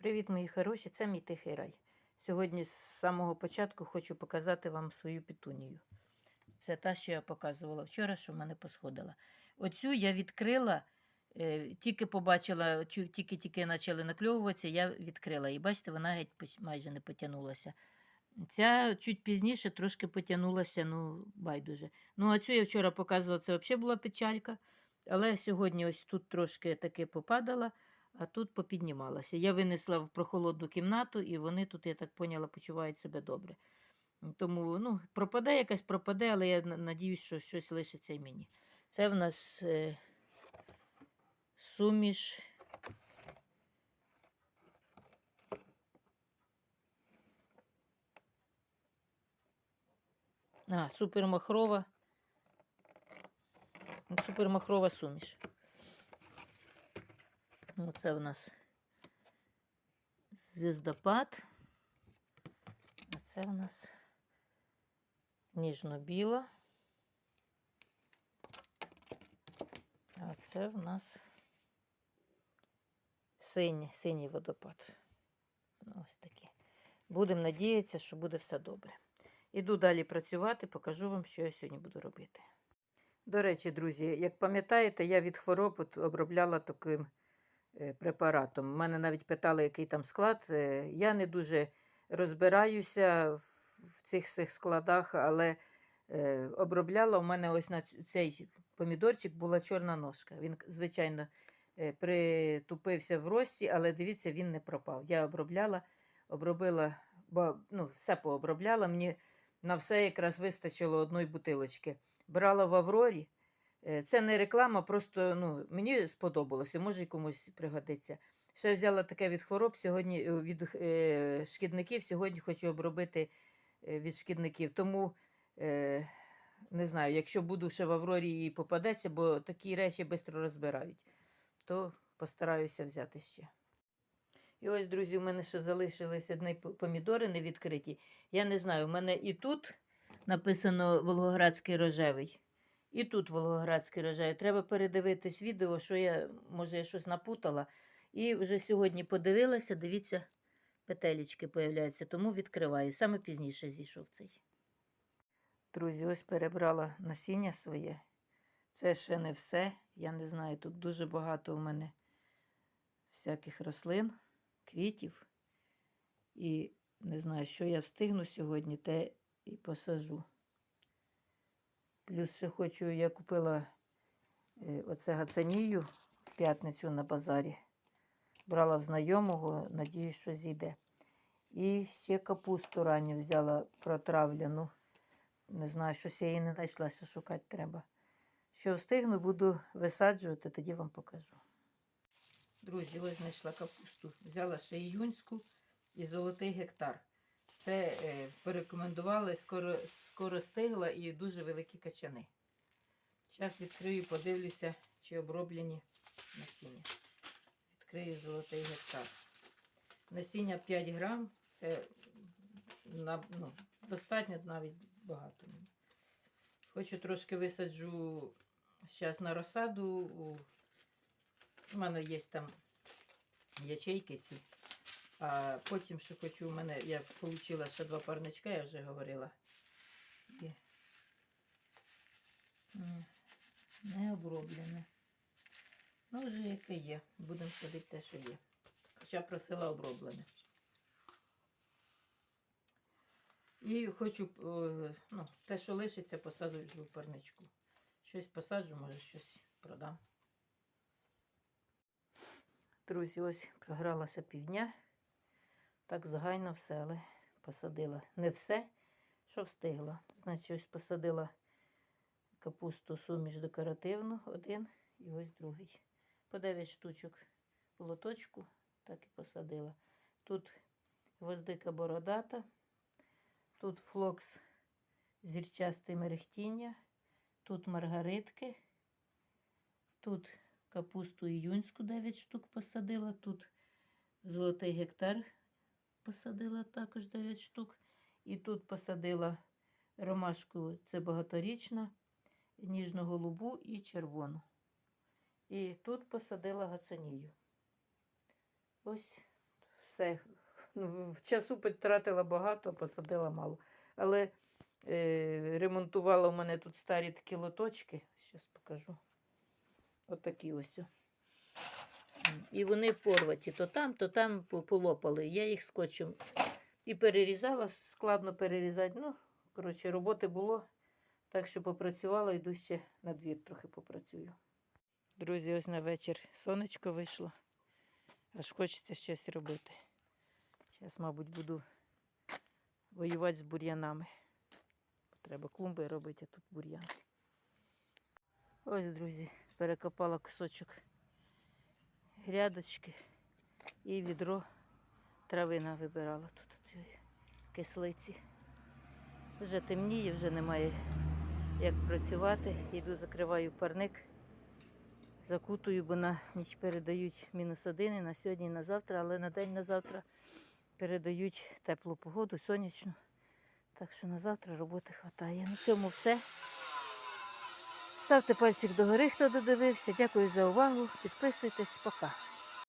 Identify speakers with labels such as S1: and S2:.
S1: Привіт, мої хороші, це мій тихий рай. Сьогодні з самого початку хочу показати вам свою петунію. Це та, що я показувала вчора, що в мене посходила. Оцю я відкрила, е, тільки побачила, тільки-тільки почали накльовуватися, я відкрила. І бачите, вона геть майже не потягнулася. Ця чуть пізніше трошки потягнулася, ну, байдуже. Ну, а цю я вчора показувала, це взагалі була печалька. Але сьогодні ось тут трошки таки попадала, а тут попіднімалася. Я винесла в прохолодну кімнату, і вони тут, я так поняла, почувають себе добре. Тому ну, пропаде якась пропаде, але я на- надіюсь, що щось лишиться і мені. Це в нас е, суміш. А, супермахрова. Супермахрова суміш. Оце в нас звіздопад. А це в нас ніжно-біла. А це в нас синій, синій водопад. Ну, Ось такі. Будемо надіятися, що буде все добре. Іду далі працювати, покажу вам, що я сьогодні буду робити. До речі, друзі, як пам'ятаєте, я від хвороб обробляла таким препаратом. У мене навіть питали, який там склад. Е, Я не дуже розбираюся в цих всіх складах, але е, обробляла у мене ось на цей помідорчик була чорна ножка. Він, звичайно, е, притупився в рості, але дивіться, він не пропав. Я обробляла, обробила, бо ну, все пообробляла. Мені на все якраз вистачило одної бутилочки. Брала в Аврорі. Е, Це не реклама, просто ну, мені сподобалося, може й комусь пригодиться. Ще взяла таке від хвороб сьогодні, е, від е, шкідників. Сьогодні хочу обробити е, від шкідників. Тому е, не знаю, якщо буду ще в Аврорі і попадеться, бо такі речі швидко розбирають, то постараюся взяти ще. І ось, друзі, у мене ще залишились одні помідори не відкриті. Я не знаю, у мене і тут написано Волгоградський рожевий. І тут Волгоградський рожевий. Треба передивитись відео, що я, може, я щось напутала. І вже сьогодні подивилася, дивіться, петелечки появляються, тому відкриваю. Саме пізніше зійшов цей. Друзі, ось перебрала насіння своє. Це ще не все. Я не знаю, тут дуже багато у мене всяких рослин, квітів. І не знаю, що я встигну сьогодні, те і посажу. Плюс ще хочу, я купила е, оце гацанію в п'ятницю на базарі. Брала в знайомого, надіюсь, що зійде. І ще капусту ранню взяла протравлену. Не знаю, щось я її не знайшла, ще шукати треба. Що встигну, буду висаджувати, тоді вам покажу. Друзі, ось знайшла капусту. Взяла ще іюнську і золотий гектар. Це е, порекомендували, скоро, скоро стигла і дуже великі качани. Зараз відкрию, подивлюся, чи оброблені насіння. Відкрию золотий гектар. Насіння 5 грам. Це ну, достатньо навіть багато. Хочу трошки висаджу зараз на розсаду. У мене є там ячейки ці. А потім ще хочу, у мене я отримала ще два парничка, я вже говорила. І... Не оброблене. Ну, вже яке є. Будемо садити те, що є. Хоча просила оброблене. І хочу, е, ну, те, що лишиться, посаджу в парничку. Щось посаджу, може щось продам. Друзі, ось програлася півдня. Так загайно все, але посадила. Не все, що встигла. Значить, ось посадила капусту суміш декоративну, один і ось другий. По 9 штучок в лоточку, так і посадила. Тут гвоздика бородата, тут флокс зірчасте мерехтіння, тут маргаритки, тут капусту іюнську 9 штук посадила, тут золотий гектар посадила також 9 штук. І тут посадила ромашку, це багаторічна, ніжно-голубу і червону. І тут посадила гацанію. Ось все. Ну, В часу потратила багато, посадила мало. Але е, ремонтувала у мене тут старі такі лоточки. Зараз покажу. Отакі ось. І вони порваті, то там, то там полопали. Я їх скотчем і перерізала, складно перерізати. Ну, коротше, роботи було. Так що попрацювала, йду ще на двір трохи попрацюю. Друзі, ось на вечір сонечко вийшло. Аж хочеться щось робити. Зараз, мабуть, буду воювати з бур'янами. Треба клумби робити, а тут бур'ян. Ось, друзі, перекопала кусочок грядочки і відро травина вибирала тут кислиці. Вже темніє, вже немає як працювати. Йду, закриваю парник, закутую, бо на ніч передають мінус один і на сьогодні, і на завтра, але на день на завтра передають теплу погоду, сонячну. Так що на завтра роботи вистачає. На цьому все. Ставте пальчик догори, хто додивився. Дякую за увагу. Підписуйтесь. Пока.